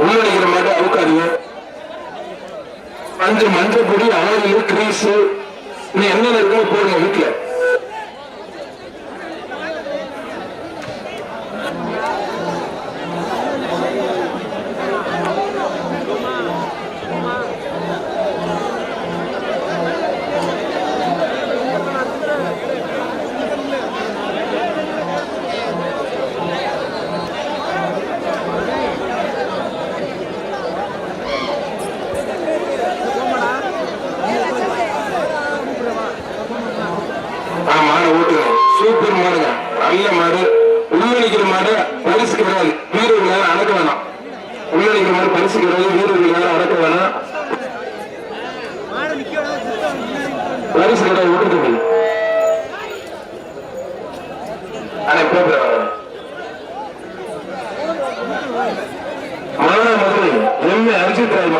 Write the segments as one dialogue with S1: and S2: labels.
S1: உள்ளடிக்கிற மாதிரி அவுக்காதீங்க அஞ்சு மஞ்சள் பொடி ஆயில் கிரீஸ் இன்னும் என்னென்ன இருக்கோ போடுங்க வீட்டுல நல்ல மாடு உள்ள நிக்கிற மாடு பரிசுக்கு வராது வீரர்கள் அடக்க வேணாம். உள்ள நிக்கிற மாடு பரிசுக்கு வராது வீரர்கள் அடக்க வேணாம். பரிசு கடை ஓட்டுட்டு ஆனா பேப்பர் மதுரை எம்ஏ அரிசித் ராய்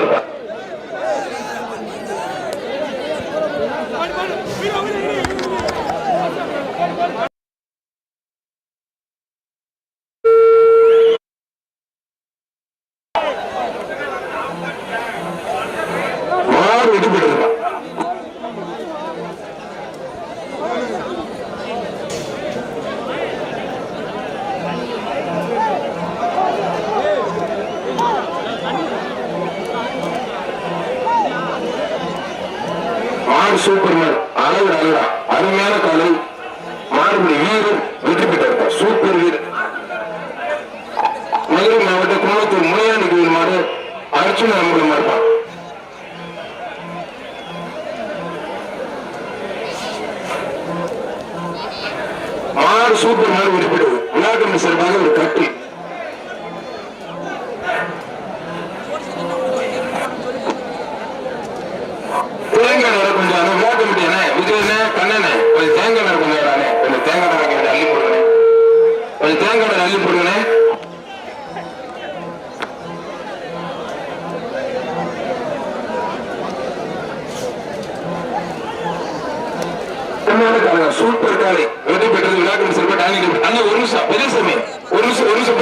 S1: ஒரு நிமிஷம் பெரியசாமி ஒரு நிமிஷம் ஒரு நிமிஷம்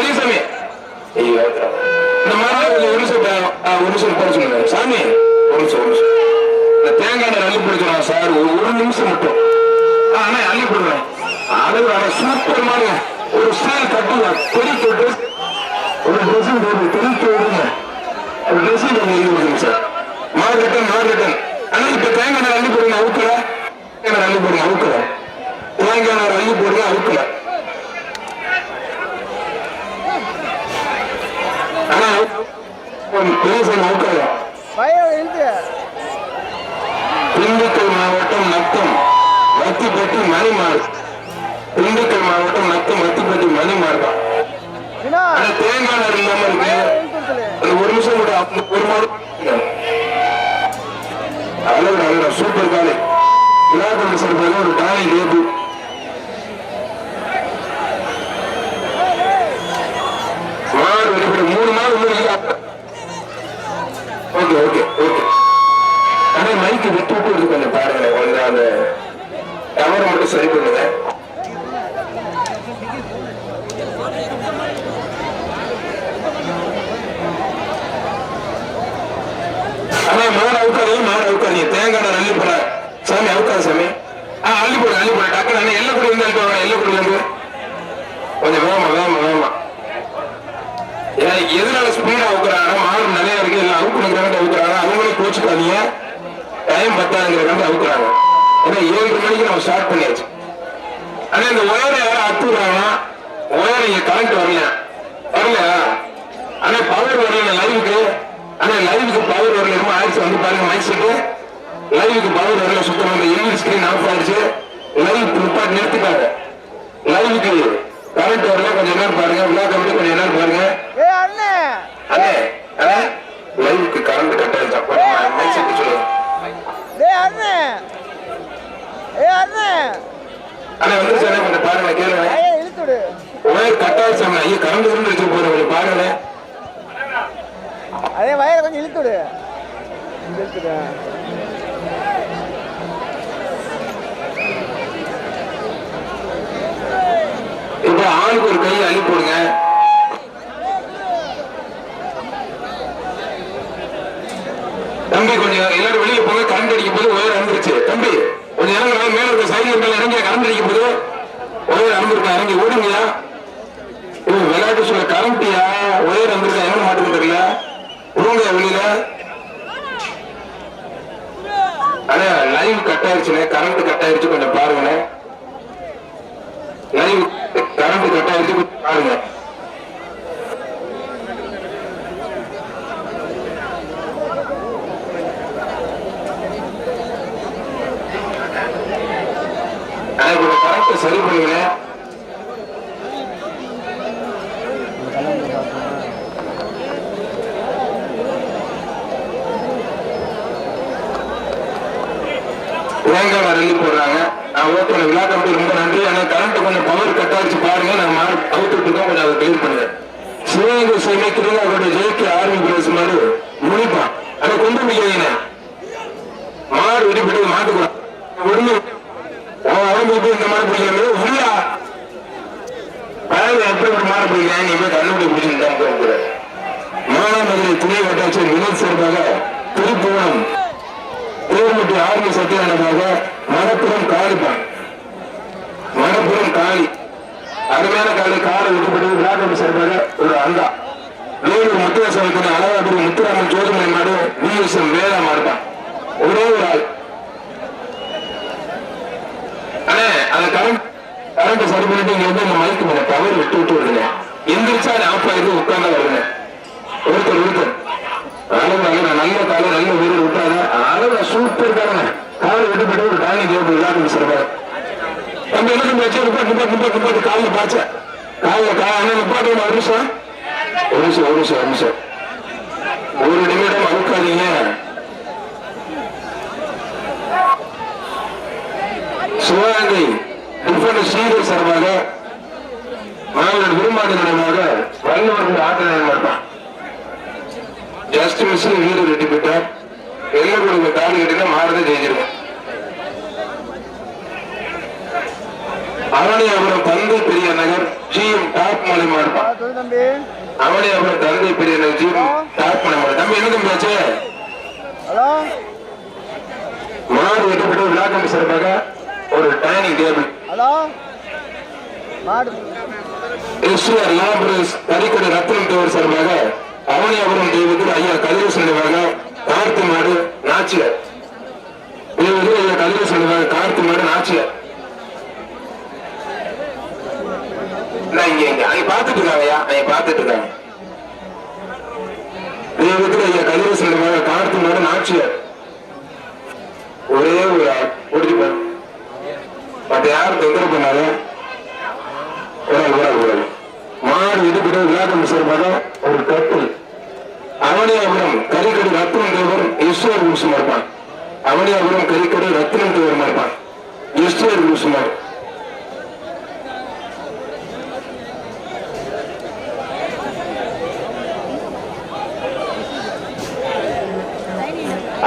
S1: ஐயோ இந்த மாதிரி கொஞ்சம் ஒரு நிமிஷம் பே- ஆ, ஒரு நிமிஷம் போட சொல்லுங்க. சாமி ஒரு நிமிஷம் ஒரு நிமிஷம். இந்த தேங்காய் அள்ளி சார். ஒரு ஒரு நிமிஷம் மட்டும். ஆ, அண்ணா அள்ளி போடுறேன் அண்ணா சூப்பர் மாடுங்க ஒரு ஸ்டைல் கட்டுங்க. பெரிய ஒரு ட்ரெஸ்ஸிங் பெரிய தொடுங்க ஒரு ட்ரெஸ்ஸிங் பண்ணி எழுதி கொடுங்க சார். மார்க்கெட்டன் மார்க்கெட்டன். அண்ணா இப்ப தேங்காய் அள்ளி போடுங்க அவுக்கல. தேங்காய் அள்ளி போடுங்க அவுக்கல. தேங்காய் அள்ளி போடுங்க அவுக்கல. பெரியசாமி அவுக்கல
S2: பயம் இழுத்து
S1: திண்டுக்கல் மாவட்டம் நத்தம் வத்திப்பட்டி மணிமாறு திண்டுக்கல் மாவட்டம் நத்தம் வத்திப்பட்டி மணிமாறு தான். தேங்காய் இல்லாம இருக்கு ஒரு நிமிஷம் கூட ஒரு அழகு அழகு சூப்பர் காலை விழாக்கொண்டு சிறப்பாக ஒரு காலை லேபு வெளிப்பட மாடு மூணு ஓகே ஓகே ஓகே ஆனா மைக்கு விட்டு விட்டு இருக்கு கொஞ்சம் பாருங்க கொஞ்சம் அந்த டவரை மட்டும் சரி பண்ணுங்க. ஆனா மாடு அவுக்காதீங்க மாடு அவுக்காதீங்க தேங்காய் அள்ளி போட சாமி அவுக்காது சாமி. ஆ அள்ளி போடு அள்ளி போட. டக்குனு அண்ணே எல்லை கூட இருந்தால் போவேன் எல்லை கூட இருந்து கொஞ்சம் வேகமா வேகமா வேகமா ஏன்னா எதனால ஸ்பீடா அவுக்குறாங்க மாடு நிறைய இருக்கு எல்லாம் அவுக்கணுங்கிறாங்க அவுக்குறாங்க அவங்களே கோச்சுக்காதீங்க டைம் பத்தாதுங்கிறக்காண்டி அவுக்குறாங்க ஏன்னா ஏழு மணிக்கு நம்ம ஸ்டார்ட் பண்ணியாச்சு. ஆனா இந்த ஒயரை யாரும் அத்துறாங்க ஒயர் இங்க கரண்ட் வரல. வரல. ஆனா பவர் வரல லைவுக்கு ஆனா லைவுக்கு பவர் வரல. ரொம்ப ஆயிடுச்சு. வந்து பாருங்க மைக் செட்டு லைவுக்கு பவர் வரல. சுத்தம் அந்த எல்இடி ஸ்கிரீன் ஆஃப் ஆயிடுச்சு. லைவ் நிப்பாட்டு நிறுத்திட்டாங்க. லைவுக்கு கரண்ட் வரல. கொஞ்சம் நேரம் பாருங்க. விழா கமிட்டி கொஞ்சம் நேரம் பாருங்க.
S2: அண்ணே.
S1: அண்ணே லைவுக்கு கரண்ட் கட்
S2: அண்ணே. ஏ அண்ணே.
S1: அண்ணே வந்து கொஞ்சம் பாருங்க கேளுங்க
S2: பயம் இழுத்துடு
S1: ஒயர் கட் ஆயிடுச்சு ஐயா கரண்ட் இருந்து வச்சு போறேன் கொஞ்சம் பாருங்க.
S2: அதே வயரை கொஞ்சம் இழுத்துடு இழுத்துடு.
S1: இப்ப ஆளுக்கு ஒரு கையை அள்ளி போடுங்க. தம்பி கொஞ்சம் எல்லாரும் வெளியில போங்க கரண்ட் அடிக்கும் போது ஒயர் அறுந்துருச்சு தம்பி கொஞ்சம் இறங்க மேல இருக்க சைடுல மேல இறங்கி கரண்ட் போது ஒரே அறுந்துருக்கா இறங்கி ஓடுங்கயா ஓ விளையாட்டு சொல்ல கரண்ட்டியா ஒரே அறுந்துருக்கா இறங்க மாட்டுக்கு தெரியல. வெளியில. அண்ணா லைவ் கட் ஆயிடுச்சுண்ணே கரண்ட் கட் ஆயிடுச்சு கொஞ்சம் பாருங்கண்ணே லைவ் கரண்ட் கட் ஆயிடுச்சு கொஞ்சம் பாருங்க அண்ணா கொஞ்சம் கரண்ட் சரி பண்ணுங்க தேங்காய் ரல்லி போடுறாங்க நான் ஓட்டுற விழா கமிட்டி ரொம்ப நன்றி ஆனா கரண்ட் கொஞ்சம் பவர் கட் ஆயிடுச்சு பாருங்க நான் மாறு அவுத்துட்டு இருக்கோம் கொஞ்சம் அதை கிளியர் பண்ணுங்க சிவகங்கை அவருடைய ஜெயிக்கு ஆர்மி பிரதேச மாடு முடிப்பான் அதை கொண்டு முடியாதீங்க மாடு வெடிப்பட்டு மாட்டுக்கூடாது உடனே அவன் அவங்களுக்கு இந்த மாதிரி பிடிக்கல உள்ளா. பழகு எப்படி ஒரு மாடு பிடிக்கிறேன் நீ போய் கண்ணுபிடி பிடிச்சிட்டு தான் மானாமதுரை துணை வட்டாட்சியர் வினோத் சார்பாக திருப்புவனம். திருமட்டி ஆர்மி சத்தியானமாக மணப்புறம் காளிப்பான் மணப்புறம் காளி அருமையான காளி காலை விட்டுப்பட்டு விழாக்கம் சார்பாக ஒரு அண்டா வேலூர் முத்துவசனத்தின் அழகாபுரி முத்துராமன் ஜோதிமலை மாடு விஎஸ்எம் வேதா மாடுதான். ஒரே ஒரு ஆள். அண்ணே அந்த கரண்ட் கரண்ட் சரி பண்ணிட்டு இங்க வந்து இந்த மைக்கு மேல பவர் விட்டு விட்டு வருதுங்க எந்திரிச்சா அது ஆஃப் ஆயிருந்து உட்கார்ந்தா வருங்க ஒருத்தர் ஒருத்தர். அளவு நல்ல நல்ல காலம் நல்ல வீரர் விட்டாங்க. அளவு சூப்பர் காரங்க காலை விட்டுப்பட்டு ஒரு டானி தேவை விளையாட்டு சொல்றாரு நம்ம என்ன பண்ணி வச்சு நிப்பாட்டு நிப்பாட்டு நிப்பாட்டு நிப்பாட்டு காலில் பாய்ச்ச. காலில் கா அண்ணன் நிப்பாட்டு ஒரு ஒரு நிமிஷம் ஒரு நிமிஷம். ஒரு நிமிஷம் ஒரு நிமிடம் அழுக்காதீங்க சிவகங்கை டிஃபன் சீரியர் சார்பாக மாணவர்கள் விரும்பாடு நிலையமாக வல்லவர்கள் ஆட்டத்தில் மாட்டான் ஜஸ்ட் மிஸ் வீடு ரெட்டி போயிட்டார் எல்லை கொடுக்க காலி கட்டினா மாறுதான் ஜெயிச்சிருக்கோம் அவனியாபுரம் பந்து பெரிய நகர் ஜி எம் டாப்
S2: மூலியமா இருப்பான் தம்பி
S1: அவனியாபுரம் தந்தை பெரிய டாப் மலை மாடு தம்பி ஆச்சு
S2: ஹலோ?
S1: மாடு வெட்டப்பட்டு விழாக்கம் சிறப்பாக ஒரு டைனிங் டேபிள் எஸ்ஆர் லாபரஸ் கறிக்கடை ரத்னம் தேவர் சார்பாக அவனியாபுரம் தெய்வத்தில் ஐயா கதிரேசன் நினைவாக கார்த்தி மாடு நாச்சியார். தெய்வத்தில் ஐயா கதிரேசன் நினைவாக கார்த்தி மாடு நாச்சியார். இங்க பார்த்துட்டு அங்க பாத்துட்டு இருக்காங்கய்யா அங்க பாத்துட்டு இருக்காங்க தெய்வத்தில் ஐயா கதிரேசன் நினைவாக கார்த்து மாடு நாச்சியார். ஒரே ஒரு ஆள். முடிச்சு மற்ற யாரும் தொந்தரவு பண்ணாத ஆள் ஒரு ஆள் மாடு இதுக்கிட்ட விளையாட்டு சார்பாக ஒரு கப்பல். அவனியாபுரம் கறிக்கடை ரத்னம் தேவர் ஈஸ்வர் குருசு இருப்பான். அவனியாபுரம் கறிக்கடை ரத்னம் தேவர் இருப்பான். ஈஸ்வர் குருசு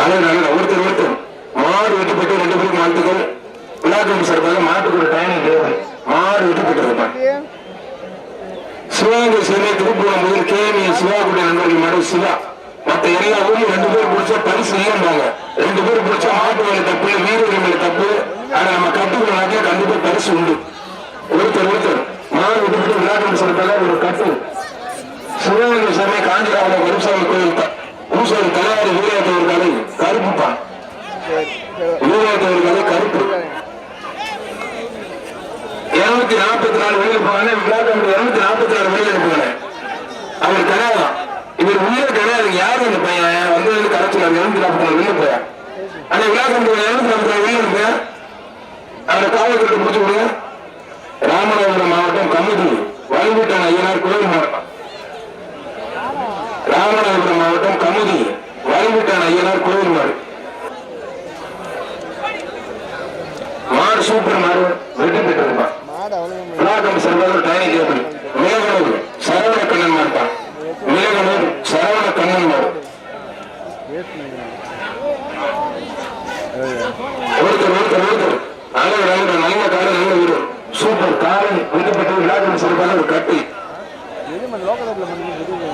S1: அழகு அழகு ஒருத்தர் ஒருத்தர் மாடு வெட்டுப்பட்டு ரெண்டு பேருக்கு வாழ்த்துக்கள் விளையாட்டு சார்பாக மாட்டுக்கு ஒரு டைனிங் தேவை மாடு வெட்டுப்பட்டு இருப்பான்
S2: தம்பி
S1: சிவகங்கை சென்னை திருப்பூரம் முதல் கேமி சிவாகுடைய நண்பர்கள் மாடு சிவா மத்த எல்லா ஊர்லயும் ரெண்டு பேர் பிடிச்சா பரிசு இல்லைன்றாங்க ரெண்டு பேர் பிடிச்சா மாட்டு மேல தப்பு வீரர்கள் மேல தப்பு ஆனா நம்ம கட்டுக்கணும்னாக்கா கண்டிப்பா பரிசு உண்டு ஒருத்தர் ஒருத்தர் மாடு விட்டுவிட்டு விளையாட்டு சொல்றதால ஒரு கட்டு சிவகங்கை சென்னை காஞ்சிராம கருசாமி கோயில் த- பூசாரி தலைவாரி வீரத்தவர் கலை கருப்புப்பான்
S2: சரி
S1: வீரத்தவர் கலை கருப்பு. இருநூத்தி நாற்பத்தி நாலு வெளியில் போனானே விளையாட்டு இருநூத்தி நாற்பத்தி நாலு வெளியில் அனுப்புவானே அவர் கிடையாது. இவர் உயிர் கிடையாது. யாரும் இந்த பையன்? வந்து வந்து கரைச்சுனாரு இருநூத்தி நாற்பத்தி நாலு வெளியில் போயா அந்த விளையாட்டு இருநூத்தி நாற்பத்தி நாலு வெளியில் அனுப்புயா அவரை காவல்துறை முடிச்சு விடுங்க ராமநாதபுரம் மாவட்டம் கமுதி வலுவிட்டான் ஐயனார் கோயில் மாவட்டம் ராமநாதபுரம் மாவட்டம் கமுதி வலுவிட்டான் ஐயனார் கோயில் மாடு மாடு சூப்பர் மாடு வெற்றி பெற்றிருப்பான்
S2: மாடு அவ்வளோ
S1: விழாக்கம் செல்வதற்கு டைனிங் டேபிள் மேகனூர் சரவண கண்ணன் மாட்டான் மேகனூர் சரவண கண்ணன் மாடு ஒருத்தர் ஒருத்தர் ஒருத்தர் நல்ல நல்ல நல்ல காலம் நல்ல வீடு சூப்பர் காலம் விடுபட்டு விழாக்கம் செல்வதாக ஒரு கட்டி
S2: எது மணி லோக்கல் கப்பில் பண்ணி புது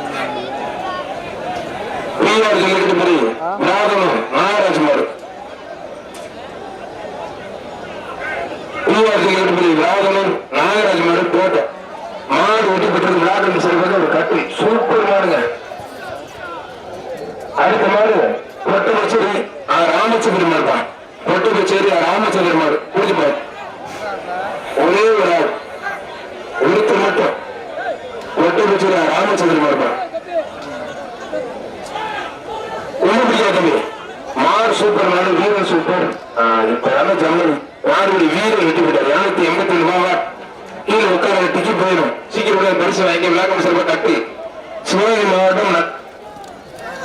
S1: பிஆர் ஜல்லிக்கட்டு படி விராதனம் நாகராஜ் மாடு பிஆர் ஜல்லிக்கட்டு படி விராதனம் நாகராஜ் மாடு கோட்டை மாடு வெட்டி பெற்றது விராதனம் சிறப்பாக ஒரு கட்டு. சூப்பர் மாடுங்க. அடுத்த மாடு பொட்டு கச்சேரி ராமச்சந்திரமார் தான். பொட்டு கச்சேரி ராமச்சந்திரமார் மாடு. ஒரே ஒரு ஆள். ஒருத்தர் மட்டும். பொட்டு கச்சேரி ராமச்சந்திரமார் தான். ஒண்ணு பிடிக்காத மார் சூப்பர் மாடு வீரன் சூப்பர். இப்ப நல்ல ஜம்மன் மாடுபடி வீரன் வெட்டி போட்டார் இருநூத்தி எண்பத்தி ரெண்டு ரூபாவா கீழே உட்கார டிக்கெட் போயிடும். சீக்கிரம் உள்ள பரிசு வாங்கி விழாக்கம் சிறப்பா கட்டி. சிவகங்கை மாவட்டம் ந-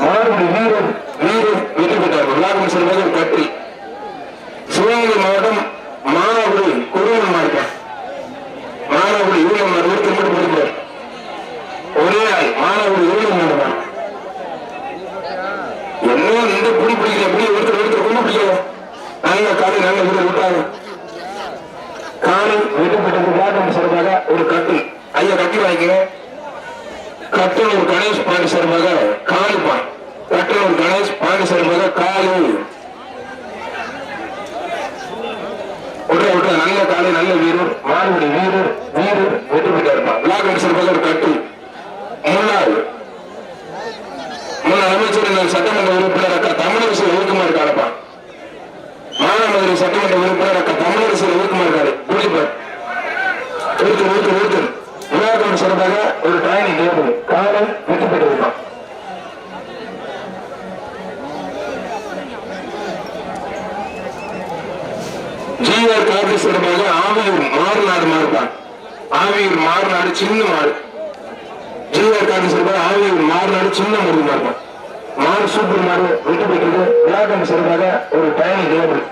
S1: மாடுபடி வீரர் வீரர் வெற்றி பெற்றார் விழாக்கம் சிறப்பாக ஒரு கட்டி சிவகங்கை மாவட்டம் மானாகுடி குருவன் மாவட்டம் மானாகுடி யூனியன் மாடு ஒருத்தர் மட்டும் போயிருப்பார் ஒரே ஆள் மானாகுடி யூனியன் மாவட்டம் என்ன இந்த புடி பிடிக்கல எப்படி ஒருத்தர் ஒருத்தர் கொண்டு பிடிக்கல நல்ல காலை நல்ல வீடு விட்டாங்க காலை வெட்டப்பட்டது விளையாட்டு சார்பாக ஒரு கட்டு ஐயா கட்டி வாங்கிக்கங்க கட்டில் ஒரு கணேஷ் பாண்டி சார்பாக காலு பான் கட்டில் ஒரு கணேஷ் பாண்டி சார்பாக காலு விட்ற விட்ற நல்ல காலை நல்ல வீரர் மாறுபடி வீரர் வீரர் வெற்றி பெற்றார் இருப்பான் விளையாட்டு ஒரு கட்டு முன்னாள் முன்னாள் அமைச்சர் சட்டமன்ற உறுப்பினர் அக்கா தமிழரசு ஊக்கமாறு காலப்பா. மானாமதுரை சட்டமன்ற உறுப்பினர் அக்கா தமிழரசு ஊக்கமாறு காலை. புரிஞ்சுப்பார் ஒருத்தர் ஒருத்தர் ஒருத்தர் விழாக்கம் சிறப்பாக ஒரு ட்ரைனிங் டேபிள் காலம் வெற்றி பெற்றிருப்பான் ஜிஆர் காப்பி சிறப்பாக ஆவியூர் மாறுநாடு மாறுபான் ஆவியூர் மாறுநாடு சின்ன மாடு ஜீவர் காந்தி சிறப்பாக ஆவியூர் மாறுநாடு சின்ன முருகன் மாறுதான் மாடு சூப்பர் மாடு விட்டு பெற்றது விழாக்கம் சிறப்பாக ஒரு பயணம் டேபிள்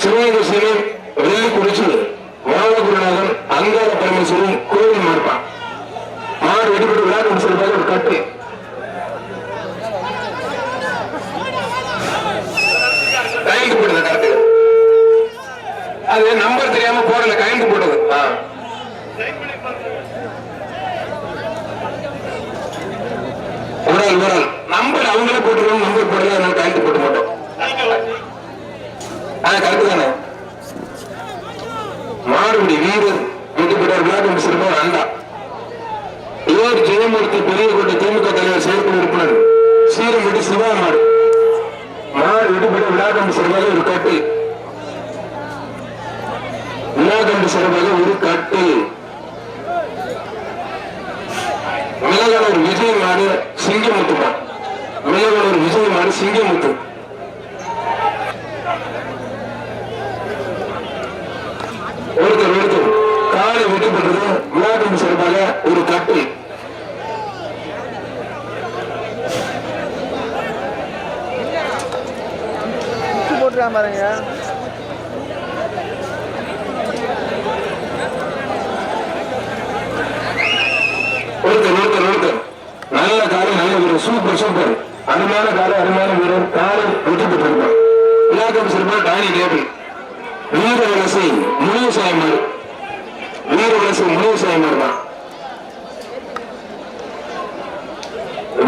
S1: சிவகங்கை சிலை வெள்ளிக்குறிச்சி வாழகுருநாதன் அங்கார பரமேஸ்வரன் கோவில் மாறுப்பான் மாடு வெற்றி பெற்று விழாக்கம் சிறப்பாக ஒரு கட்டு கையெழுத்து போட்டது கரெக்ட் அது நம்பர் தெரியாம போடல கையெழுத்து போட்டது. ஒரு ஆள் நம்பர் அவங்களே போட்டுருவோம் நம்பர் போடல அதனால கையெழுத்து போட்டு மாட்டோம். ஆ கரெக்ட் தானே? மாறுபடி வீரர் பெற்றார் விளையாட்டு சிறப்பாக அண்டா ஏர் ஜெயமூர்த்தி பெரியகோட்டை திமுக தலைவர் செயற்குழு உறுப்பினர். சீரம்பட்டி சிவா மாடு மாடு விடுபட விழாக்கம்பு சிறப்பாக ஒரு கட்டு விழாக்கம்பு சிறப்பாக ஒரு கட்டு மிளகானூர் விஜய் மாடு சிங்கமுத்துப்பா மிளகானூர் விஜய் மாடு சிங்கமுத்து ஒருத்தர் ஒருத்தர் காலை வெட்டப்பட்டது விழாக்கம்பு சிறப்பாக ஒரு கட்டு
S2: சுவிட்ச் போட்டுருக்கான் பாருங்க.
S1: நல்ல காலை நல்ல வீரர். Super super. அருமையான காலை அருமையான வீரர். காலை வெற்றி பெற்றிருப்பார். விழாக்கம் சிறப்பாக டானி டேபிள் வீர வலசை முனிய சாயமாறு வீர வலசை முனிய சாயமாறு தான்.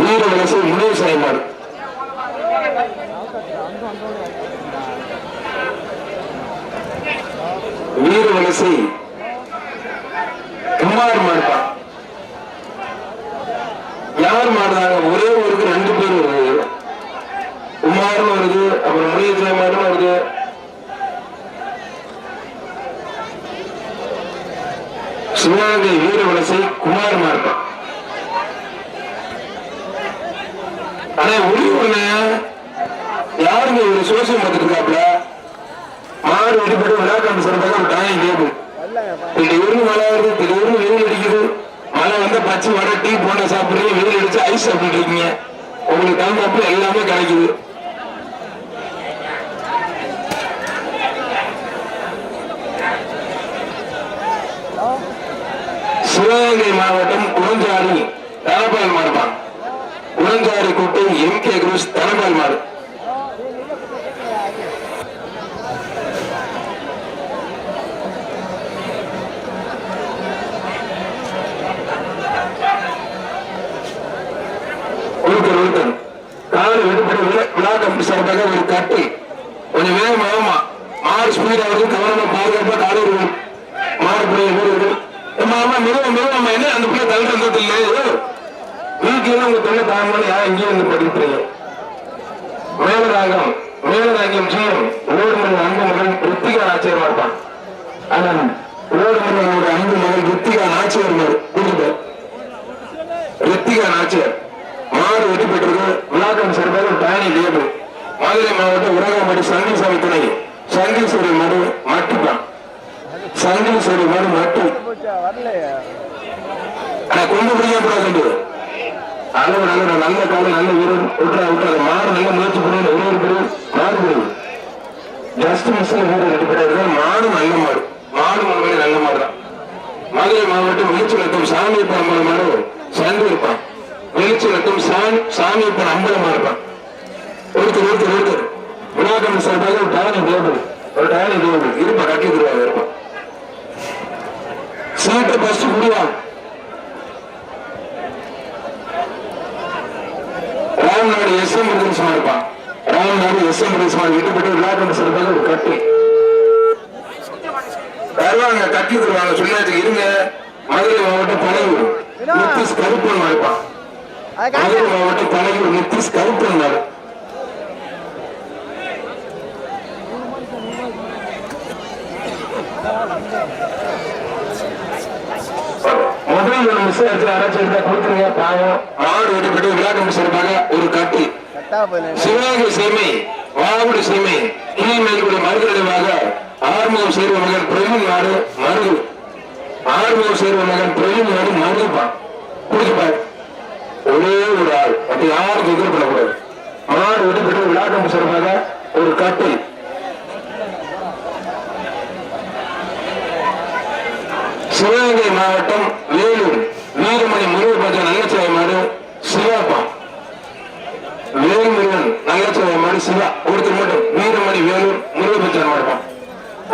S1: வீர வலசை முனிய சாயமாறு வீர வலசை குமார் மாடுதான் யார் மாடுறாங்க ஒரே ஊருக்கு ரெண்டு பேர் வருது குமார்னு வருது அப்புறம் முனியத்துறை மாடும் வருது சிவகங்கை வீர வலசை குமார் மாடுதான் ஆனா ஒளி ஒண்ணு யாருங்க ஒரு சோசியம் பார்த்துட்டு இருக்காப்ல மாடு வெடிப்பட்டு விழாக்காண்டு சிறப்பாக ஒரு திடீர்னு மழை வருது திடீர்னு வெயில் அடிக்குது. மழை வந்து பச்சை வடை டீ போட சாப்பிடுறீங்க வெயில் அடிச்சு ஐஸ் சாப்பிட்டு இருக்கீங்க. உங்களுக்கு தகுந்தாப்புல எல்லாமே கிடைக்குது. சிவகங்கை மாவட்டம் குளஞ்சாடி தனபால் மாடுபான் குளஞ்சாடி கூட்டம் எம் கே குரூஸ் தனபால் மாடு ஒருத்தர் ஒருத்தர் விட்டுப்பட்டு விழா- விழா சார்பாக ஒரு கட்டு கொஞ்சம் வேகமா வேகமா மாடு ஸ்பீட் ஆகுது கவனமா பாதுகாப்பா காலையில் மாடுபடிய வீரர்கள் அம்மா அம்மா மிருவம் மிருவம் என்ன? அந்த பிள்ளை தள்ளி வந்தது இல்லையோ வீட்டுல உங்க தொல்லை தாங்கன்னு யாரும் இங்கேயும் வந்து படிக்கிறீங்க மேலராகம் மேலராகியம் ஜீவன் ஓடுமணி அன்பு மகன் ரித்திகா ஆச்சரியமா இருப்பான் ஆனால் ஓடுமணியோட அன்பு மகன் ரித்திகா நாச்சியர் கொடுத்து ரித்திகா நாச்சியர் மாடு வெற்றி பெற்றது. விழாக்கள் சிறப்பாக பயணி லேபு மதுரை மாவட்டம் உரகம்பட்டி சங்கீசாமி துணை. சங்கீஸ்வரி மடு மட்டும்தான் சங்கீஸ்வரி மடு மட்டும் கொண்டு பிடிக்க அளவு நல்ல நல்ல காலம் நல்ல வீரர் விட்டுற விட்டுறாரு மாடு நல்ல முயற்சி பண்ணி. ஒரே ஒரு பேரு மாடு ஜஸ்ட் மிஸ் வீரர் ரெண்டு மாடு நல்ல மாடு. மாடு மறுபடி நல்ல மாடு தான் மதுரை மாவட்டம் வெளிச்சலட்டம் சாமி ஐம்பது மாடு. சேர்ந்து இருப்பான் வெளிச்சலட்டம் சாமி சாமி ஐம்பது மாடு இருப்பான். ஒருத்தர் ஒருத்தர் ஒருத்தர். விநாயகன் சொல்றாங்க ஒரு டானி டேபிள் ஒரு டானி டேபிள் இருப்பா கட்டி தருவாங்க இருப்பான் சீட்டை பஸ் முடிவாங்க ராம்நாடு எஸ் எம் பிரதேசமா இருப்பான் ராம்நாடு எஸ் எம் பிரதேசமா விட்டுப்பட்டு விளையாட்டு சொல்றாங்க ஒரு கட்டு. வருவாங்க கட்டி தருவாங்க. சொன்னாச்சு இருங்க. மதுரை மாவட்டம் பனையூர் கருப்பன் இருப்பான் மாவட்டம் பனையூர் நித்திஷ் கருப்பன் முதல் ஒரு மிஸ் ஆச்சு யாராச்சும் இருந்தா கொடுத்துருங்க பாவம். மாடு விட்டுப்பட்டு விளையாட்டு சிறப்பாக ஒரு கட்டு. சிவகங்கை சீமை வாகுடி சீமை கீழ்மேல்குடி மருதடைவாக ஆறுமுகம் சேர்வ மகன் பிரவீன் நாடு மருது. ஆறுமுகம் சேர்வ மகன் பிரவீன் நாடு மருதுப்பான் குடிச்சுப்பார் ஒரே ஒரு ஆள். அப்படி யாருக்கு எதிர் பண்ணக்கூடாது மாடு விட்டுப்பட்டு விளையாட்டு சிறப்பாக ஒரு கட்டை சிவகங்கை மாவட்டம் வேலூர் வீரமணி முருகப்பட்ட நல்லச்சாய மாடு சிவாப்பா வேல்முருகன் நல்லச்சாய மாடு சிவா. ஒருத்தர் மட்டும். வீரமணி வேலூர் முருகப்பச்சான் மாடுப்பான்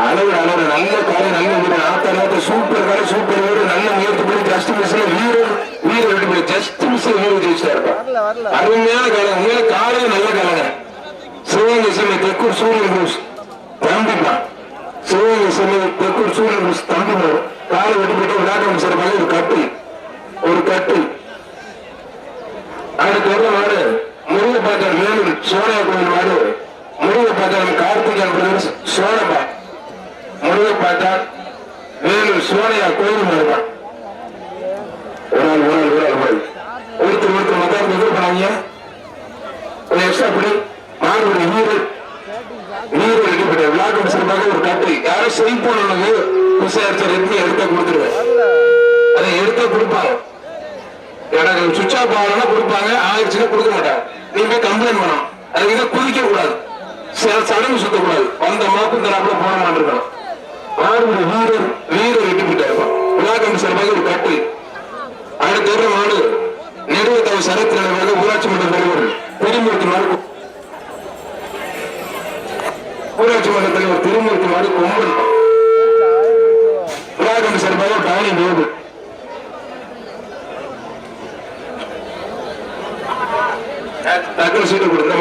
S1: அளவு அளவு நல்ல காலை நல்ல வீரர் ஆத்த சூப்பர் காலை சூப்பர் வீடு நல்ல முயற்சி பண்ணி ஜஸ்ட் மிஸ்ல வீரர் வீரர் வெட்டி ஜஸ்ட் மிஸ்ல வீரர் ஜெயிச்சா இருப்பான்
S2: வரல வரல.
S1: அருமையான காலம் உங்களை காலையில் நல்ல காலங்க சிவகங்கை சமய தெற்கூர் சூரியன் பூஸ் தம்பிப்பான் சிவகங்கை சமய தெற்கூர் சூரியன் பூஸ் தம்பி வரும் காலை வெட்டி போட்டு விளையாட்டு சிறப்பாக ஒரு கட்டில். ஒரு கட்டில். அடுத்து வர மாடு. முருகப்பாத்தன் வேலூர் சோனியா கோயில் மாடு. முருகப்பாத்தன் கார்த்திகன் பிரதர்ஸ் சோனப்பா முருகப்பாத்தான் வேலூர் சோனியா கோயில் மாடுதான் ஒரு ஆள் ஒரு ஆள் ஒரு ஆள் போய் ஒருத்தர் ஒருத்தர் மொத்தம் எதிர் பண்ணாங்க ஒரு வீரர் வீரர் அடிப்படை விளையாட்டு ஒரு கட்டு. யாரும் செல்போன் உள்ளது ரெட்மி கொடுத்துருவேன் அதை கொடுப்பாங்க. எனக்கு சுவிட்ச் ஆஃப் கொடுப்பாங்க. ஆயிடுச்சுன்னா கொடுக்க மாட்டாங்க. நீங்க போய் கம்ப்ளைண்ட் பண்ணணும். அதுக்கு இதை குதிக்க கூடாது. சடங்கு சுத்தக்கூடாது. வந்த மாப்பு தராப்புல போன மாட்டிருக்கணும் மாடுபடி வீரர் வீரர் வெட்டி போயிட்டா இருப்பான் விழாக்கம் ஒரு கட்டு. அடுத்த மாடு நெடுவத்தவ சரத்து தலைவர்கள் ஊராட்சி மன்ற தலைவர் திருமூர்த்தி மாடு ஊராட்சி மன்ற தலைவர் திருமூர்த்தி மாடு கொம்பன் விழாக்கம் பாணி டானி நேரு டக்குனு சீட்டு கொடு